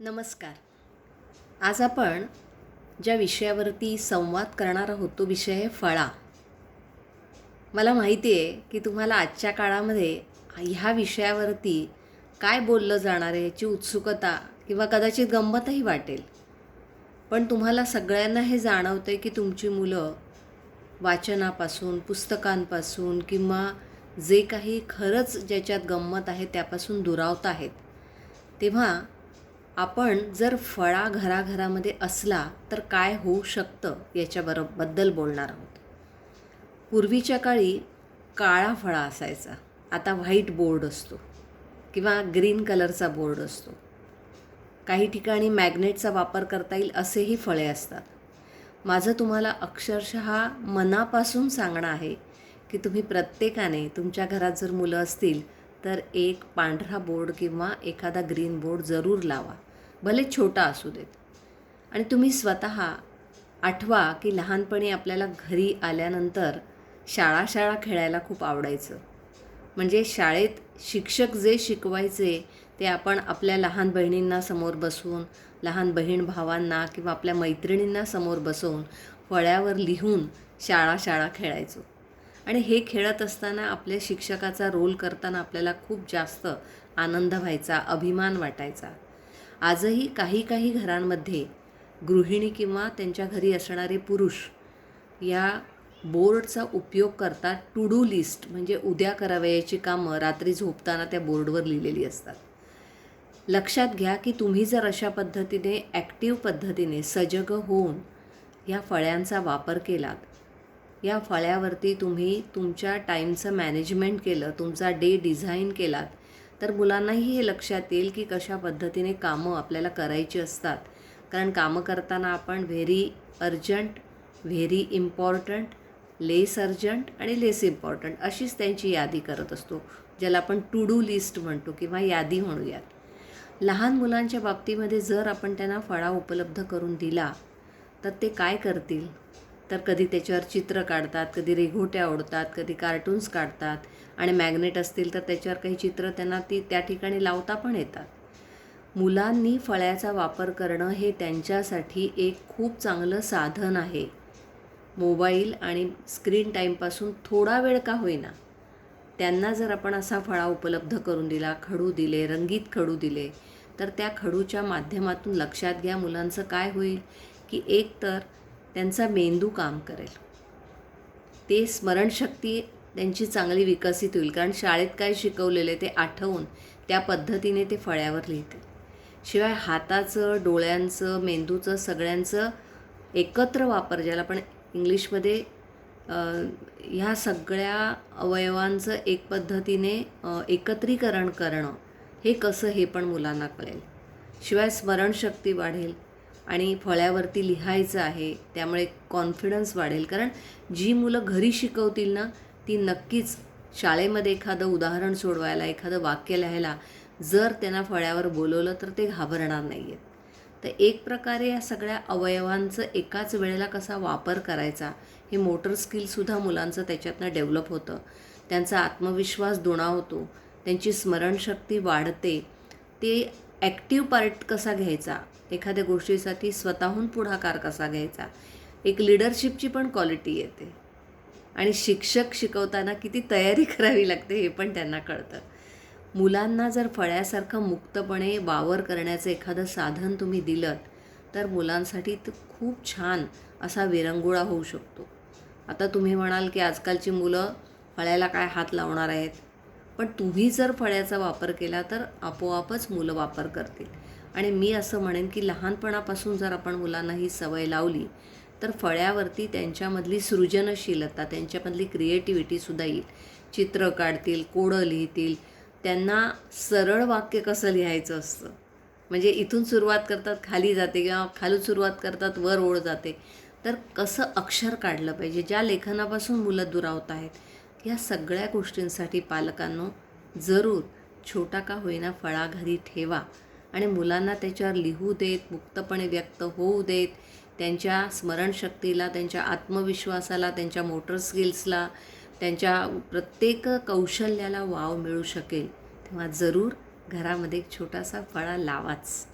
नमस्कार. आज आपण ज्या विषयावरती संवाद करणार आहोत तो विषय आहे फळा. मला माहिती आहे की तुम्हाला आजच्या काळामध्ये ह्या विषयावरती काय बोललं जाणार आहे याची उत्सुकता किंवा कदाचित गंमतही वाटेल. पण तुम्हाला सगळ्यांना हे जाणवतं आहे की तुमची मुलं वाचनापासून पुस्तकांपासून किंवा जे काही खरंच ज्याच्यात गंमत आहे त्यापासून दुरावत आहेत. तेव्हा आपण जर फळा घराघरामध्ये असला तर काय होऊ शकतं याच्याबरोबद्दल बोलणार आहोत. पूर्वीच्या काळी काळा फळा असायचा. आता व्हाईट बोर्ड असतो किंवा ग्रीन कलरचा बोर्ड असतो. काही ठिकाणी मॅग्नेटचा वापर करता येईल असेही फळे असतात. माझं तुम्हाला अक्षरशः मनापासून सांगणं आहे की तुम्ही प्रत्येकाने तुमच्या घरात जर मुलं असतील तर एक पांढरा बोर्ड किंवा एखादा ग्रीन बोर्ड जरूर लावा. भले छोटा असू देत. आणि तुम्ही स्वतः आठवा की लहानपणी आपल्याला घरी आल्यानंतर शाळा शाळा खेळायला खूप आवडायचं. म्हणजे शाळेत शिक्षक जे शिकवायचे ते आपण आपल्या लहान बहिणींना समोर बसवून लहान बहीण भावांना किंवा आपल्या मैत्रिणींना समोर बसवून फळ्यावर लिहून शाळा शाळा खेळायचो. आणि हे खेळत असताना आपल्या शिक्षकाचा रोल करताना आपल्याला खूप जास्त आनंद व्हायचा अभिमान वाटायचा. आजही काही काही घरांमध्ये गृहिणी किंवा त्यांच्या घरी असणारे पुरुष या बोर्डचा उपयोग करतात टू डू लिस्ट म्हणजे उद्या करावयाची कामं रात्री झोपताना त्या बोर्डवर लिहिलेली असतात. लक्षात घ्या की तुम्ही जर अशा पद्धतीने ॲक्टिव्ह पद्धतीने सजग होऊन या फळ्यांचा वापर केलात या फळ्यावरती तुम्ही तुमच्या टाईमचं मॅनेजमेंट केलं तुमचा डे डिझाईन केलात तर मुलांनाही हे लक्षात येईल की कशा पद्धतीने कामं आपल्याला करायची असतात. कारण कामं करताना आपण very urgent very important less urgent आणि लेस इम्पॉर्टंट अशीच त्यांची यादी करत असतो ज्याला आपण टू डू लिस्ट म्हणतो किंवा यादी म्हणूयात. लहान मुलांच्या बाबतीमध्ये जर आपण त्यांना फळा उपलब्ध करून दिला तर ते काय करतील? तर कधी त्याच्यावर चित्र काढतात कधी रेघोट्या ओढतात कधी कार्टून्स काढतात आणि मॅग्नेट असतील तर त्याच्यावर काही चित्र त्यांना ती त्या ठिकाणी लावता पण येतात. मुलांनी फळ्याचा वापर करणं हे त्यांच्यासाठी एक खूप चांगलं साधन आहे. मोबाईल आणि स्क्रीन टाईमपासून थोडा वेळ का होईना. त्यांना जर आपण असा फळा उपलब्ध करून दिला खडू दिले रंगीत खडू दिले तर त्या खडूच्या माध्यमातून लक्षात घ्या मुलांचं काय होईल. की एक तर त्यांचा मेंदू काम करेल. ते स्मरणशक्ती त्यांची चांगली विकसित होईल. कारण शाळेत काय शिकवलेले ते आठवून त्या पद्धतीने ते फळ्यावर लिहिते. शिवाय हाताचं डोळ्यांचं मेंदूचं सगळ्यांचं एकत्र वापर ज्याला आपण इंग्लिशमध्ये ह्या सगळ्या अवयवांचं एक पद्धतीने एकत्रीकरण करणं हे कसं हे पण मुलांना कळेल. शिवाय स्मरणशक्ती वाढेल. आणि फळ्यावरती लिहायचं आहे त्यामुळे कॉन्फिडन्स वाढेल. कारण जी मुलं घरी शिकवतील ना ती नक्कीच शाळेमध्ये एखादं उदाहरण सोडवायला एखादं वाक्य लिहायला जर त्यांना फळ्यावर बोलवलं तर ते घाबरणार नाही आहेत तर एक प्रकारे या सगळ्या अवयवांचं एकाच वेळेला कसा वापर करायचा हे मोटर स्किलसुद्धा मुलांचं त्याच्यातनं डेव्हलप होतं. त्यांचा आत्मविश्वास दुणावतो त्यांची स्मरणशक्ती वाढते ते ॲक्टिव्ह पार्ट कसा घ्यायचा? एखाद्या गोष्टीसाठी स्वतःहून पुढाकार कसा घ्यायचा? एक लिडरशिपची पण क्वालिटी येते. आणि शिक्षक शिकवताना किती तयारी करावी लागते हे पण त्यांना कळतं. मुलांना जर फळ्यासारखं मुक्तपणे वावर करण्याचं एखादं साधन तुम्ही दिलं तर मुलांसाठी तर खूप छान असा विरंगुळा होऊ शकतो. आता तुम्ही म्हणाल की आजकालची मुलं फळ्याला काय हात लावणार आहेत? पण तुम्ही जर फळ्याचा वापर केला तर आपोआपच मुलं वापर करतील. आणि मी असं म्हणेन की लहानपणापासून जर आपण मुलांना ही सवय लावली तर फळ्यावरती त्यांच्यामधली सृजनशीलता त्यांच्यामधली क्रिएटिव्हिटीसुद्धा येईल. चित्र काढतील कोडं लिहितील. त्यांना सरळ वाक्य कसं लिहायचं असतं? म्हणजे इथून सुरुवात करतात खाली जाते किंवा खालून सुरुवात करतात वर ओढ जाते. तर कसं अक्षर काढलं पाहिजे? ज्या लेखनापासून मुलं दुरावत आहेत या सगळ्या गोष्टींसाठी पालकांनो जरूर छोटा का होईना फळा घरी ठेवा आणि मुलांना त्याच्यावर लिहू देत मुक्तपणे व्यक्त होऊ देत त्यांच्या स्मरणशक्तीला त्यांच्या आत्मविश्वासाला त्यांच्या मोटर स्किल्सला त्यांच्या प्रत्येक कौशल्याला वाव मिळू शकेल. तेव्हा जरूर घरामध्ये एक छोटासा फळा लावाच.